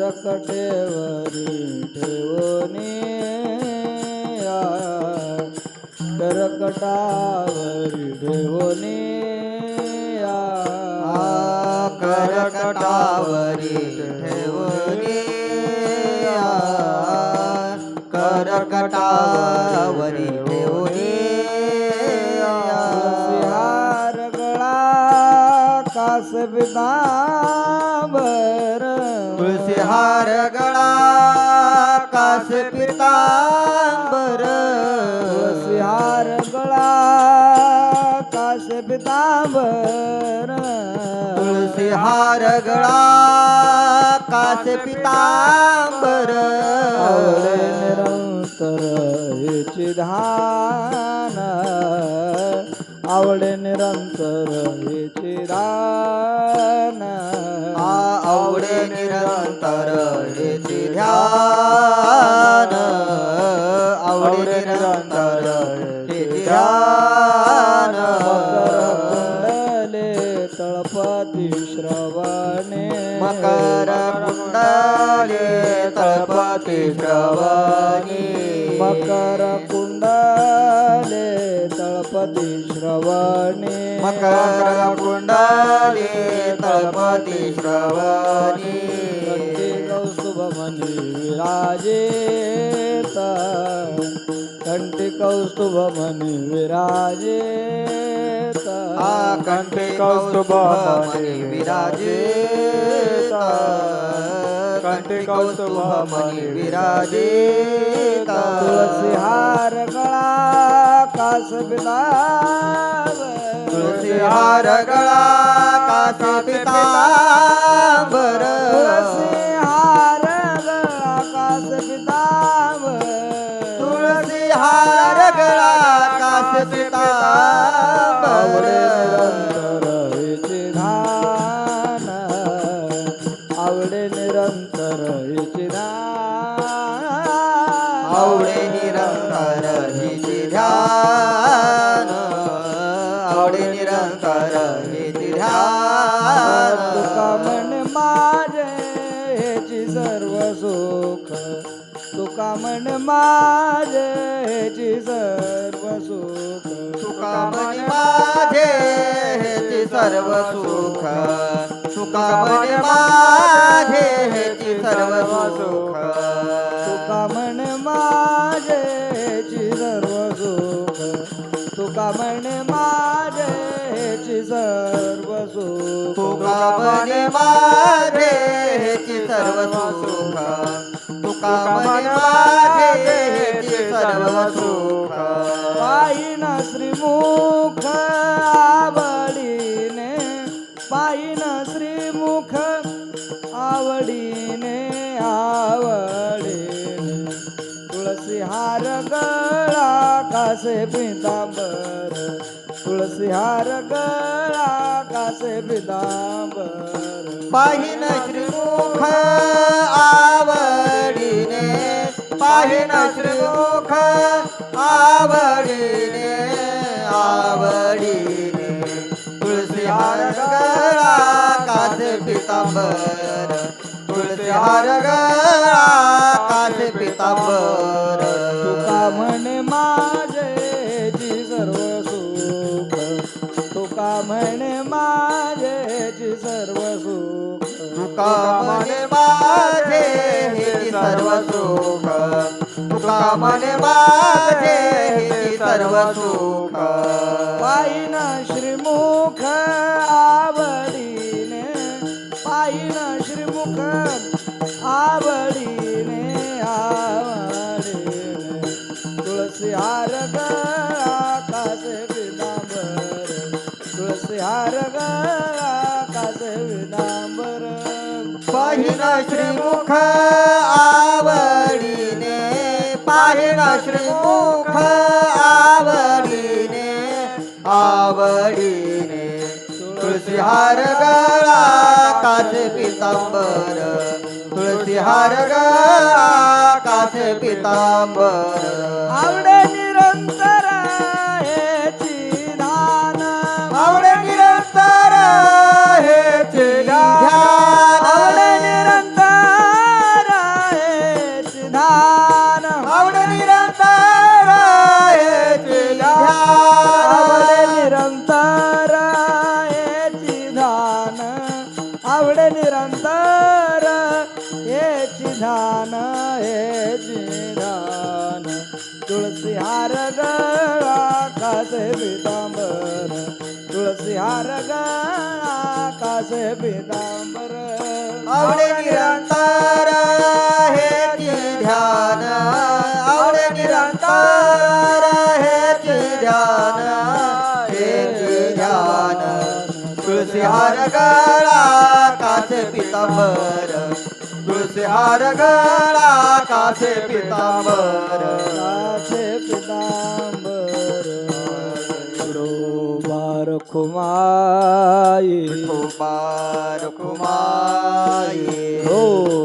करकटेवरी ठेवणे करकटावरी ठेवणे करकटावरी ठेवणी करकटावरी ठेवणी हार गळा कास पितांबर तुळशी हार गळा कास पितांबर. हार गळा कास पितांबर. तुळशी हार गळा कास पितांबर. निरंतर हेची धान आवडे निरंतर हेची धान आवडे निरंतर ध्यान. आवडे निरंतर ध्यान. कुंडले तळपती श्रवणे. मकर कुंडले तळपती श्रवणी. मकर कुंडले तळपती मकर कुंडले तळपती श्रवणे. श्रवणी कौस्तुभमणी विराजेत कंठी कौस्तुभमणी विराजेत आ कंठे कौस्तुभमणि विराजित कंठे कौस्तुभमणि विराजित कास हार गळा कास पितांबर तुळसी हार गळा कास पितांबर तुळसी हार गळा कास पितांबर आवडे निरंतर। हिचे ध्यान तुका म्हण माझे सर्व सुख। तुका म्हण माझे हेची सर्व सुख। सुका मनी माझे सर्व सुख। सुका मनी माझे सर्व सुख। तुका म्हण माझे सर्व सुख। तुका म्हण माझे हेची सर्व सुख तुका मनी माझे हेची सर्व सुख. तुका मनी माझे हेची सर्व सुख. पायीन श्रीमुख आवडीने पायीन श्रीमुख आवडीने आवडीने. तुळसी हार गळा कासे पितांबर तुळसी हार गळा कासे पितांबर पाहिन श्रीमुख आवडीने पाहिन श्रीमुख आवडीने आवडीने। तुळसी हार गळा कास पितांबर तुळसी हार गळा कास पितांबर। तुका म्हणे माझे मने माझे हे सर्व सुख. तुका मने माझे हे सर्व सुख. पायीन श्रीमुख आवडीने पायीन श्रीमुख आवडीने आवडीने. तुळसी हार गळा कासे पितांबर तुळसी हार गळा पितांबर पाहिन श्रीमुख आवडीने पाहिन श्रीमुख आवडीने आवडीने. तुळसी हार गळा कास पितांबर तुळसी हार गळा कास पितांबर. अंतर हेची धान हेची धान तुळसी हार गळाकाशे पितांबर. तुळसी हार गळाकाशे पितांबर. आवडे निरंतर हेची ध्यान. आवडे निरंतर हेची ध्यान. हे ध्यान. तुळसी हार गळा पितांबर. तुळसी हार गळा कासे पितांबर. कासे पितांबर. बार खुमाई कुमार कुमाई. हो